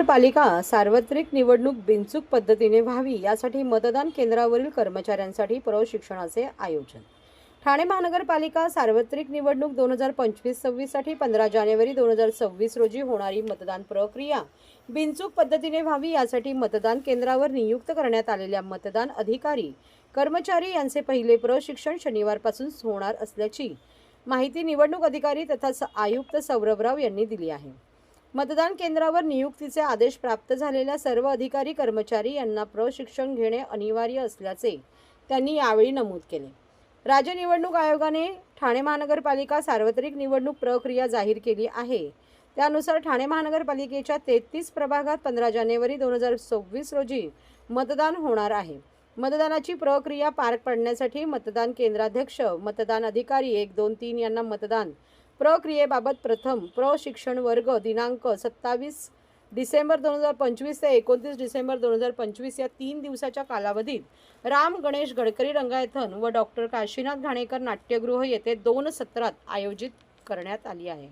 पालिका सार्वत्रिक निवडणूक बिनचूक पद्धतीने व्हावी यासाठी मतदान केंद्रावरील कर्मचाऱ्यांसाठी प्रशिक्षणाचे आयोजन. ठाणे महानगरपालिका सार्वत्रिक निवडणूक दोन हजार पंचवीस सव्वीससाठी पंधरा जानेवारी दोन हजार सव्वीस रोजी होणारी मतदान प्रक्रिया बिनचूक पद्धतीने व्हावी यासाठी मतदान केंद्रावर नियुक्त करण्यात आलेल्या मतदान अधिकारी कर्मचारी यांचे पहिले प्रशिक्षण शनिवारपासून होणार असल्याची माहिती निवडणूक अधिकारी तथा स- आयुक्त सौरभराव यांनी दिली आहे. मतदान केंद्रावर नियुक्तीचे आदेश प्राप्त झालेल्या सर्व अधिकारी कर्मचारी यांना प्रशिक्षण घेणे अनिवार्य असल्याचे त्यांनी यावेळी नमूद केले. राज्य निवडणूक आयोगाने ठाणे महानगरपालिका सार्वत्रिक निवडणूक प्रक्रिया जाहीर केली आहे. त्यानुसार ठाणे महानगरपालिकेच्या तेहतीस प्रभागात पंधरा जानेवारी दोन हजार सव्वीस रोजी मतदान होणार आहे. मतदानाची प्रक्रिया पार पडण्यासाठी मतदान केंद्राध्यक्ष मतदान अधिकारी एक दोन तीन यांना मतदान प्रक्रियेबाबत प्रथम प्रशिक्षण वर्ग दिनांक सत्तावीस डिसेंबर दोन हजार पंचवीस ते एकोणतीस डिसेंबर दोन हजार पंचवीस या तीन दिवसाच्या कालावधीत राम गणेश गडकरी रंगायथन व डॉक्टर काशीनाथ घाणेकर नाट्यगृह येथे दोन सत्रात आयोजित करण्यात आली आहे.